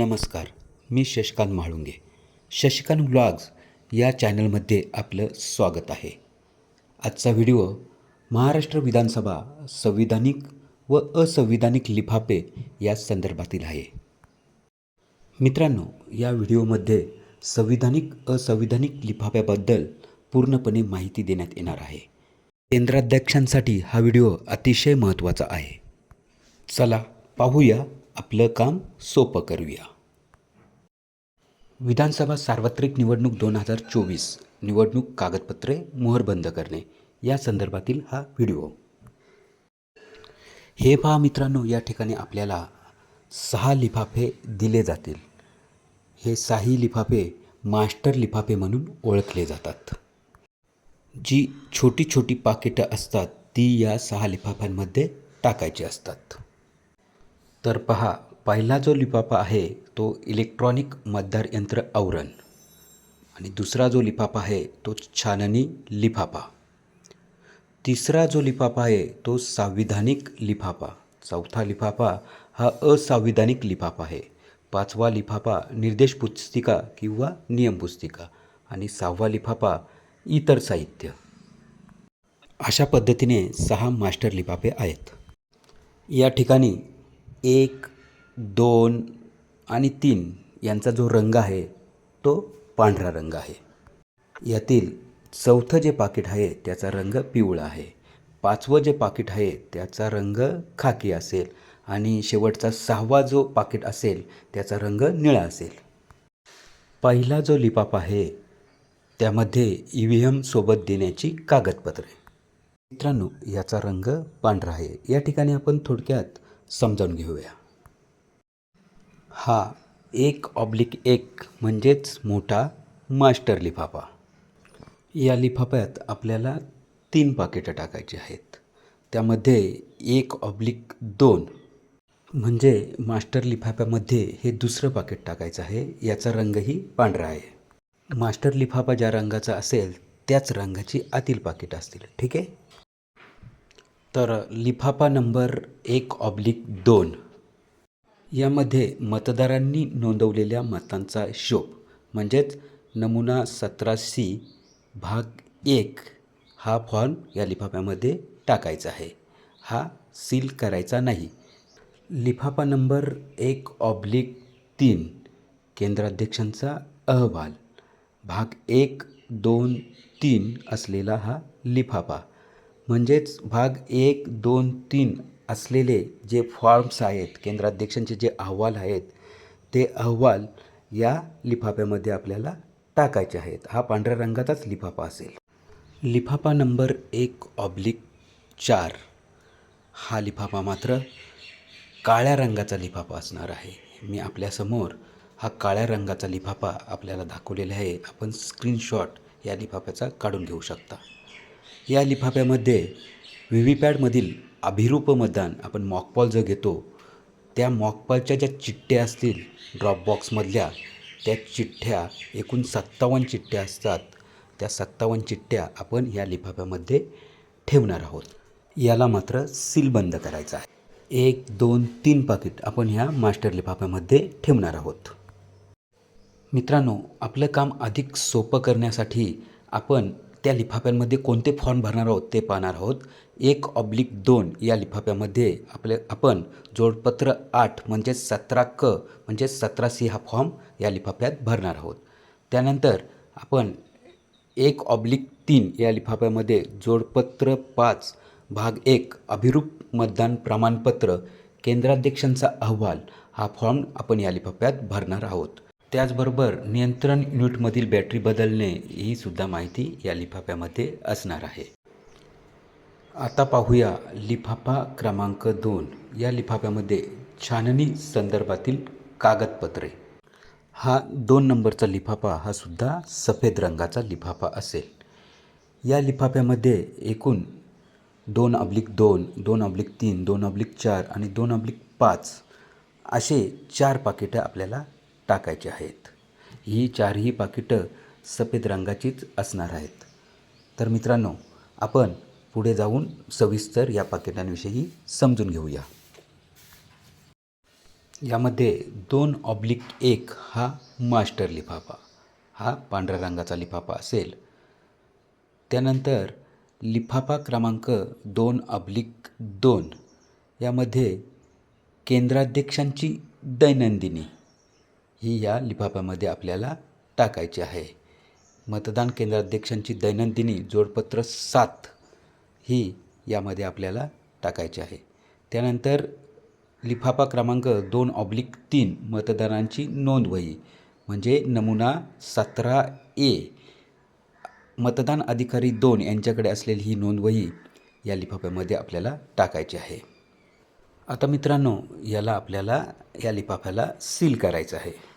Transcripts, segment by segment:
नमस्कार मी शशिकांत म्हाळुंगे. शशिकांत ब्लॉग्स या चॅनलमध्ये आपलं स्वागत आहे. आजचा व्हिडिओ महाराष्ट्र विधानसभा संविधानिक व असंविधानिक लिफाफे या संदर्भातील आहे. मित्रांनो या व्हिडिओमध्ये संविधानिक असंविधानिक लिफाफ्याबद्दल पूर्णपणे माहिती देण्यात येणार आहे. केंद्राध्यक्षांसाठी हा व्हिडिओ अतिशय महत्त्वाचा आहे. चला पाहूया आपलं काम सोपं करूया. विधानसभा सार्वत्रिक निवडणूक दोन हजार चोवीस निवडणूक कागदपत्रे मोहरबंद करणे या संदर्भातील हा व्हिडिओ. हे पहा मित्रांनो या ठिकाणी आपल्याला सहा लिफाफे दिले जातील. हे सहाही लिफाफे मास्टर लिफाफे म्हणून ओळखले जातात. जी छोटी छोटी पाकिटं असतात ती या सहा लिफाफ्यांमध्ये टाकायची असतात. तर पहा पहिला जो लिफाफा आहे तो इलेक्ट्रॉनिक मतदार यंत्र आवरण. आणि दुसरा जो लिफाफा आहे तो छाननी लिफाफा. तिसरा जो लिफाफा आहे तो संविधानिक लिफाफा. चौथा लिफाफा हा असंविधानिक लिफाफा आहे. पाचवा लिफाफा निर्देश पुस्तिका किंवा नियम पुस्तिका. आणि सहावा लिफाफा इतर साहित्य. अशा पद्धतीने सहा मास्टर लिफाफे आहेत. या ठिकाणी एक दोन आणि तीन यांचा जो रंग आहे तो पांढरा रंग आहे. यातील चौथं जे पाकिट आहे त्याचा रंग पिवळा आहे. पाचवं जे पाकिट आहे त्याचा रंग खाकी असेल. आणि शेवटचा सहावा जो पाकिट असेल त्याचा रंग निळा असेल. पहिला जो लिपाप आहे त्यामध्ये ई व्ही एमसोबत देण्याची कागदपत्रे. मित्रांनो याचा रंग पांढरा आहे. या ठिकाणी आपण थोडक्यात समजावून घेऊया. हा एक ऑब्लिक एक म्हणजेच मोठा मास्टर लिफाफा. या लिफाफ्यात आपल्याला तीन पाकिटं टाकायची आहेत. त्यामध्ये एक ऑब्लिक दोन म्हणजे मास्टर लिफाफ्यामध्ये हे दुसरं पाकिट टाकायचं आहे. याचा रंगही पांढरा आहे. मास्टर लिफाफा ज्या रंगाचा असेल त्याच रंगाची आतील पाकिटं असतील. ठीक आहे? तर लिफाफा नंबर एक ऑब्लिक दोन. यामध्ये मतदारांनी नोंदवलेल्या मतांचा हिशोब म्हणजेच नमुना सतरा सी भाग एक हा फॉर्म या लिफाफ्यामध्ये टाकायचा आहे. हा सील करायचा नाही. लिफाफा नंबर एक ऑब्लिक तीन केंद्राध्यक्षांचा अहवाल भाग एक दोन तीन असलेला हा लिफाफा. म्हणजेच भाग एक दोन तीन असलेले जे फॉर्म्स आहेत केंद्राध्यक्षांचे जे अहवाल आहेत ते अहवाल या लिफाफ्यामध्ये आपल्याला टाकायचे आहेत. हा पांढऱ्या रंगाचाच लिफाफा असेल. लिफाफा नंबर एक ऑब्लिक चार. हा लिफाफा मात्र काळ्या रंगाचा लिफाफा असणार आहे. मी आपल्यासमोर हा काळ्या रंगाचा लिफाफा आपल्याला दाखवलेला आहे. आपण स्क्रीनशॉट या लिफाफ्याचा काढून घेऊ शकता. या लिफाफ्यामध्ये व्ही व्ही पॅडमधील अभिरूप मतदान आपण मॉकपॉल जो घेतो त्या मॉकपॉलच्या ज्या चिठ्ठ्या असतील ड्रॉपबॉक्समधल्या त्या चिठ्ठ्या एकूण सत्तावन्न चिठ्ठ्या असतात. त्या सत्तावन्न चिठ्ठ्या आपण या लिफाफ्यामध्ये ठेवणार आहोत. याला मात्र सील बंद करायचं आहे. एक दोन तीन पाकिट आपण ह्या मास्टर लिफाफ्यामध्ये ठेवणार आहोत. मित्रांनो आपलं काम अधिक सोपं करण्यासाठी आपण त्या लिफाफ्यांमध्ये कोणते फॉर्म भरणार आहोत ते पाहणार आहोत. एक ऑब्लिक दोन या लिफाफ्यामध्ये आपले आपण जोडपत्र आठ म्हणजे सतरा क म्हणजे सतरा सी हा फॉर्म या लिफाफ्यात भरणार आहोत. त्यानंतर आपण एक ऑब्लिक तीन या लिफाफ्यामध्ये जोडपत्र पाच भाग एक अभिरूप मतदान प्रमाणपत्र केंद्राध्यक्षांचा अहवाल हा फॉर्म आपण या लिफाफ्यात भरणार आहोत. त्याचबरोबर नियंत्रण युनिटमधील बॅटरी बदलणे ही सुद्धा माहिती या लिफाफ्यामध्ये असणार आहे. आता पाहूया लिफाफा क्रमांक दोन. या लिफाफ्यामध्ये छाननी संदर्भातील कागदपत्रे. हा दोन नंबरचा लिफाफा हा सुद्धा सफेद रंगाचा लिफाफा असेल. या लिफाफ्यामध्ये एकूण दोन अब्लिक दोन दोन अब्लिक तीन दोन अब्लिक चार आणि दोन अब्लिक पाच असे चार पाकिटं आपल्याला टाकायचे आहेत. ही चारही पाकिटं सफेद रंगाचीच असणार आहेत. तर मित्रांनो आपण पुढे जाऊन सविस्तर या पाकिटांविषयी समजून घेऊया. यामध्ये दोन ऑब्लिक एक हा मास्टर लिफाफा हा पांढऱ्या रंगाचा लिफाफा असेल. त्यानंतर लिफाफा क्रमांक दोन ऑब्लिक दोन यामध्ये केंद्राध्यक्षांची दैनंदिनी ही या लिफाफ्यामध्ये आपल्याला टाकायची आहे. मतदान केंद्राध्यक्षांची दैनंदिनी जोडपत्र सात ही यामध्ये आपल्याला टाकायची आहे. त्यानंतर लिफाफा क्रमांक दोन ऑब्लिक तीन मतदारांची नोंदवही म्हणजे नमुना सतरा ए. मतदान अधिकारी दोन यांच्याकडे असलेली ही नोंदवही या लिफाफ्यामध्ये आपल्याला टाकायची आहे. आता मित्रांनो याला आपल्याला या लिफाफ्याला सील करायचं आहे.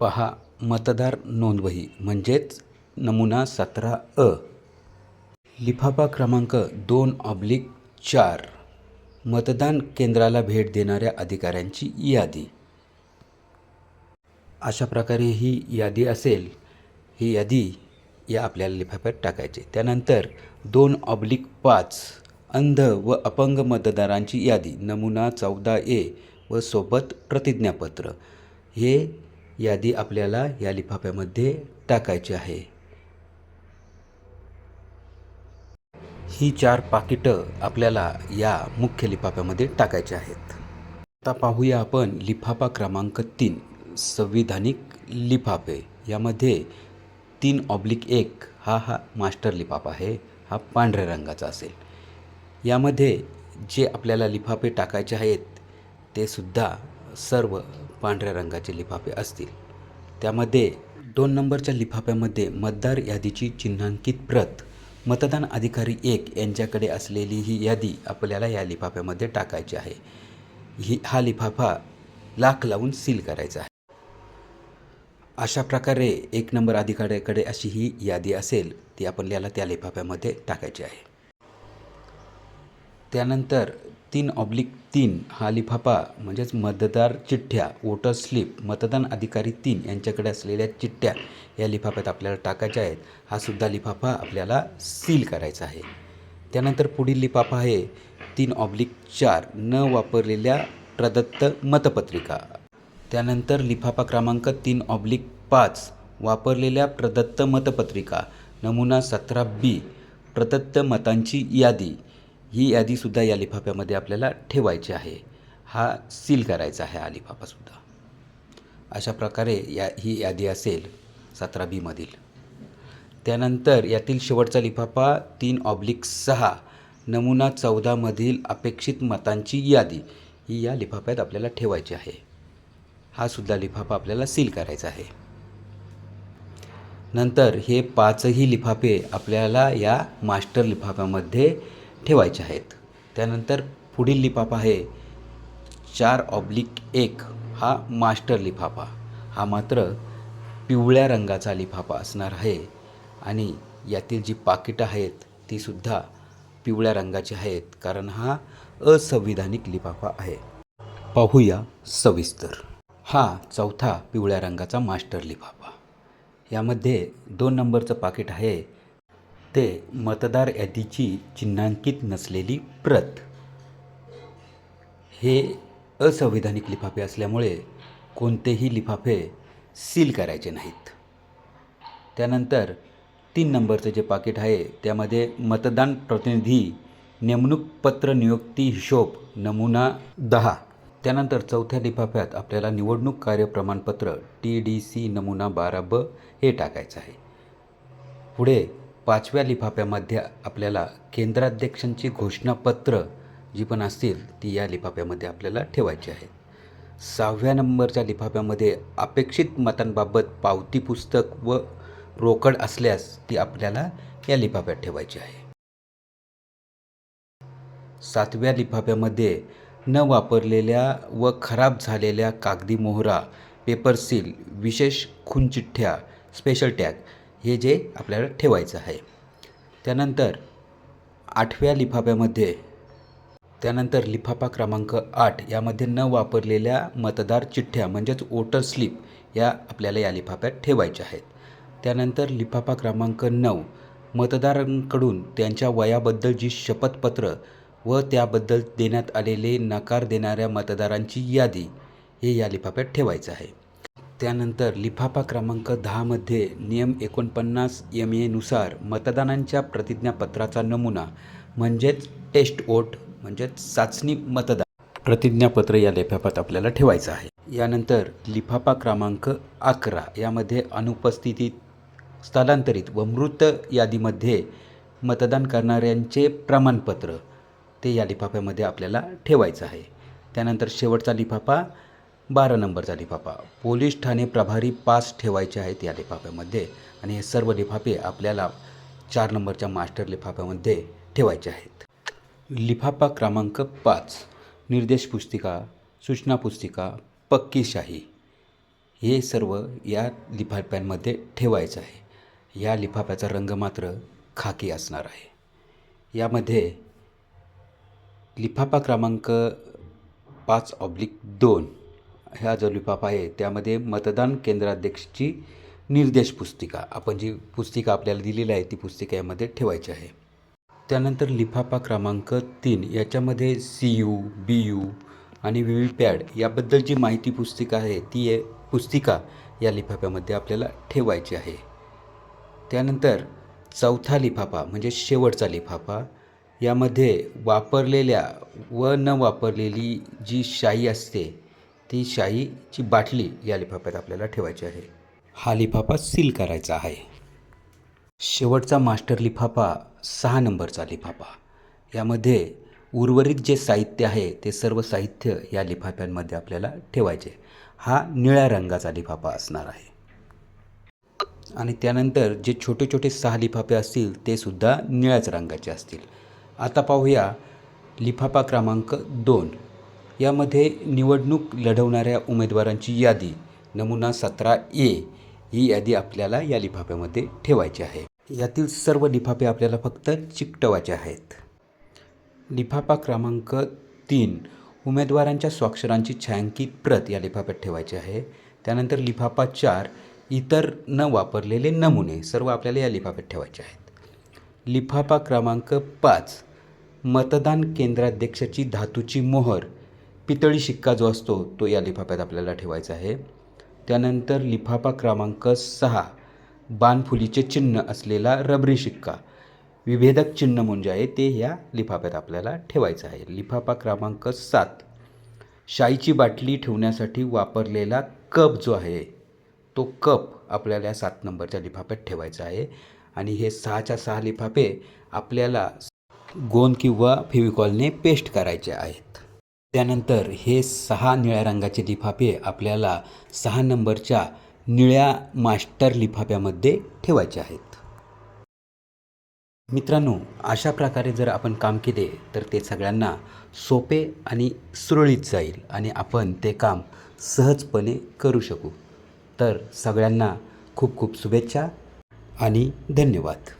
पहा मतदार नोंदवही म्हणजेच नमुना सतरा अ. लिफाफा क्रमांक दोन ऑब्लिक चार. मतदान केंद्राला भेट देणाऱ्या अधिकाऱ्यांची यादी. अशा प्रकारे ही यादी असेल ही यादी या आपल्याला लिफाफ्यात टाकायची. त्यानंतर दोन ऑब्लिक पाच अंध व अपंग मतदारांची यादी नमुना चौदा ए व सोबत प्रतिज्ञापत्र. हे यादी आपल्याला या लिफाफ्यामध्ये टाकायची आहे. ही चार पाकिटं आपल्याला या मुख्य लिफाफ्यामध्ये टाकायची आहेत. आता पाहूया आपण लिफाफा क्रमांक तीन संविधानिक लिफाफे. यामध्ये तीन ऑब्लिक एक हा हा मास्टर लिफाफा आहे हा पांढऱ्या रंगाचा असेल. यामध्ये जे आपल्याला लिफाफे टाकायचे आहेत ते सुद्धा सर्व पांढऱ्या रंगाचे लिफाफे असतील. त्यामध्ये दोन नंबरच्या लिफाफ्यामध्ये मतदार यादीची चिन्हांकित प्रत मतदान अधिकारी एक यांच्याकडे असलेली ही यादी आपल्याला या लिफाफ्यामध्ये टाकायची आहे. ही हा लिफाफा लाख लावून सील करायचा आहे. अशा प्रकारे एक नंबर अधिकाऱ्याकडे अशी ही यादी असेल ती आपल्याला त्या लिफाफ्यामध्ये टाकायची आहे. त्यानंतर तीन ऑब्लिक तीन हा लिफाफा म्हणजेच मतदार चिठ्ठ्या वोटर स्लिप मतदान अधिकारी तीन यांच्याकडे असलेल्या चिठ्ठ्या या लिफाफ्यात आपल्याला टाकायच्या आहेत. हा सुद्धा लिफाफा आपल्याला सील करायचा आहे. त्यानंतर पुढील लिफाफा आहे तीन ऑब्लिक चार न वापरलेल्या प्रदत्त मतपत्रिका. त्यानंतर लिफाफा क्रमांक तीन ऑब्लिक पाच वापरलेल्या प्रदत्त मतपत्रिका नमुना सतरा बी प्रदत्त मतांची यादी. ही यादीसुद्धा या लिफाफ्यामध्ये आपल्याला ठेवायची आहे. हा सील करायचा आहे हा लिफाफासुद्धा अशा प्रकारे या ही यादी असेल सतरा बीमधील त्यानंतर यातील शेवटचा लिफाफा तीन ऑब्लिक सहा नमुना चौदामधील अपेक्षित मतांची यादी ही या लिफाफ्यात आपल्याला ठेवायची आहे. हा सुद्धा लिफाफा आपल्याला सील करायचा आहे. नंतर हे पाचही लिफाफे आपल्याला या मास्टर लिफाफ्यामध्ये ठेवायचे आहेत. त्यानंतर पुढील लिफाफा आहे. चार ऑब्लिक एक हा मास्टर लिफाफा. हा मात्र पिवळ्या रंगाचा लिफाफा असणार आहे. आणि यातील जी पाकिटं आहेत तीसुद्धा पिवळ्या रंगाची आहेत कारण हा असंविधानिक लिफाफा आहे. पाहूया सविस्तर. हा चौथा पिवळ्या रंगाचा मास्टर लिफाफा. यामध्ये दोन नंबरचं पाकिट आहे. ते मतदार यादीची चिन्हांकित नसलेली प्रत. हे असंविधानिक लिफाफे असल्यामुळे कोणतेही लिफाफे सील करायचे नाहीत. त्यानंतर तीन नंबरचं जे पाकिट आहे त्यामध्ये मतदान प्रतिनिधी नेमणूक पत्र नियुक्ती हिशोब नमुना दहा. त्यानंतर चौथ्या लिफाफ्यात आपल्याला निवडणूक कार्य प्रमाणपत्र टी डी सी नमुना बारा ब हे टाकायचं आहे. पुढे पाचव्या लिफाफ्यामध्ये आपल्याला केंद्राध्यक्षांची घोषणापत्र जी पण असतील ती या लिफाफ्यामध्ये आपल्याला ठेवायची आहे. सहाव्या नंबरच्या लिफाफ्यामध्ये अपेक्षित मतांबाबत पावती पुस्तक व रोकड असल्यास ती आपल्याला या लिफाफ्यात ठेवायची आहे. सातव्या लिफाफ्यामध्ये न वापरलेल्या व खराब झालेल्या कागदी मोहरा पेपर सील विशेष खूनचिठ्ठ्या स्पेशल टॅग हे जे आपल्याला ठेवायचं आहे. त्यानंतर आठव्या लिफाफ्यामध्ये त्यानंतर लिफाफा क्रमांक आठ यामध्ये न वापरलेल्या मतदार चिठ्ठ्या म्हणजेच वोटर स्लिप या आपल्याला या लिफाफ्यात ठेवायच्या आहेत. त्यानंतर लिफाफा क्रमांक नऊ मतदारांकडून त्यांच्या वयाबद्दल जी शपथपत्र व त्याबद्दल देण्यात आलेले नकार देणाऱ्या मतदारांची यादी हे या लिफाफ्यात ठेवायचं आहे. त्यानंतर लिफाफा क्रमांक दहामध्ये नियम एकोणपन्नास एम एनुसार मतदानांच्या प्रतिज्ञापत्राचा नमुना म्हणजेच टेस्ट वोट म्हणजेच चाचणी मतदान प्रतिज्ञापत्र या लिफाफात आपल्याला ठेवायचं आहे. यानंतर लिफाफा क्रमांक अकरा यामध्ये अनुपस्थितीत स्थलांतरित व मृत यादीमध्ये मतदान करणाऱ्यांचे प्रमाणपत्र ते या लिफाफ्यामध्ये आपल्याला ठेवायचं आहे. त्यानंतर शेवटचा लिफाफा बारा नंबरचा लिफाफा. पोलीस ठाणे प्रभारी पास ठेवायचे आहेत या लिफाफ्यामध्ये आणि हे सर्व लिफाफे आपल्याला चार नंबरच्या मास्टर लिफाफ्यामध्ये ठेवायचे आहेत. लिफाफा क्रमांक पाच निर्देश पुस्तिका सूचना पुस्तिका पक्कीशाही हे सर्व या लिफाफ्यांमध्ये ठेवायचं आहे. या लिफाफ्याचा रंग मात्र खाकी असणार आहे. यामध्ये लिफाफा क्रमांक पाच ऑब्लिक दोन ह्या जो लिफाफा आहे त्यामध्ये मतदान केंद्राध्यक्षची निर्देश पुस्तिका आपण जी पुस्तिका आपल्याला दिलेली आहे ती पुस्तिका यामध्ये ठेवायची आहे. त्यानंतर लिफाफा क्रमांक तीन याच्यामध्ये सी यू बी यू आणि व्ही व्ही पॅड याबद्दल जी माहिती पुस्तिका आहे ती आहे पुस्तिका या लिफाफ्यामध्ये आपल्याला ठेवायची आहे. त्यानंतर चौथा लिफाफा म्हणजे शेवटचा लिफाफा यामध्ये वापरलेल्या व न वापरलेली जी शाई असते ती शाईची बाटली या लिफाफ्यात आपल्याला ठेवायची आहे. हा लिफाफा सील करायचा आहे. शेवटचा मास्टर लिफाफा सहा नंबरचा लिफाफा. यामध्ये उर्वरित जे साहित्य आहे ते सर्व साहित्य या लिफाफ्यांमध्ये आपल्याला ठेवायचे. हा निळ्या रंगाचा लिफाफा असणार आहे. आणि त्यानंतर जे छोटे छोटे सहा लिफाफे असतील ते सुद्धा निळ्याच रंगाचे असतील. आता पाहूया लिफाफा क्रमांक दोन. यामध्ये निवडणूक लढवणाऱ्या उमेदवारांची यादी. नमुना सतरा ए. ही यादी आपल्याला या लिफाफ्यामध्ये ठेवायची आहे. यातील सर्व लिफाफे आपल्याला फक्त चिकटवायचे आहेत. लिफाफा क्रमांक तीन. उमेदवारांच्या स्वाक्षरांची छायांकित प्रत या लिफाफ्यात ठेवायची आहे. त्यानंतर लिफाफा चार. इतर न वापरलेले नमुने सर्व आपल्याला या लिफाफ्यात ठेवायचे आहेत. लिफाफा क्रमांक पाच. मतदान केंद्राध्यक्षाची धातूची मोहर. पितळी शिक्का जो असतो तो या लिफाफ्यात आपल्याला ठेवायचा आहे. त्यानंतर लिफाफा क्रमांक सहा बाणफुलीचे चिन्ह असलेला रबरी शिक्का विभेदक चिन्ह म्हणजे आहे ते ह्या लिफाफ्यात आपल्याला ठेवायचं आहे. लिफाफा क्रमांक सात शाईची बाटली ठेवण्यासाठी वापरलेला कप जो आहे तो कप आपल्याला या सात नंबरच्या लिफाफ्यात ठेवायचा आहे. आणि हे सहाच्या सहा लिफाफे आपल्याला गोंद किंवा फेविकॉलने पेस्ट करायचे आहेत. त्यानंतर हे सहा निळ्या रंगाचे लिफाफे आपल्याला सहा नंबरच्या निळ्या मास्टर लिफाफ्यामध्ये ठेवायचे आहेत. मित्रांनो अशा प्रकारे जर आपण काम केले तर ते सगळ्यांना सोपे आणि सुरळीत जाईल आणि आपण ते काम सहजपणे करू शकू. तर सगळ्यांना खूप खूप शुभेच्छा आणि धन्यवाद.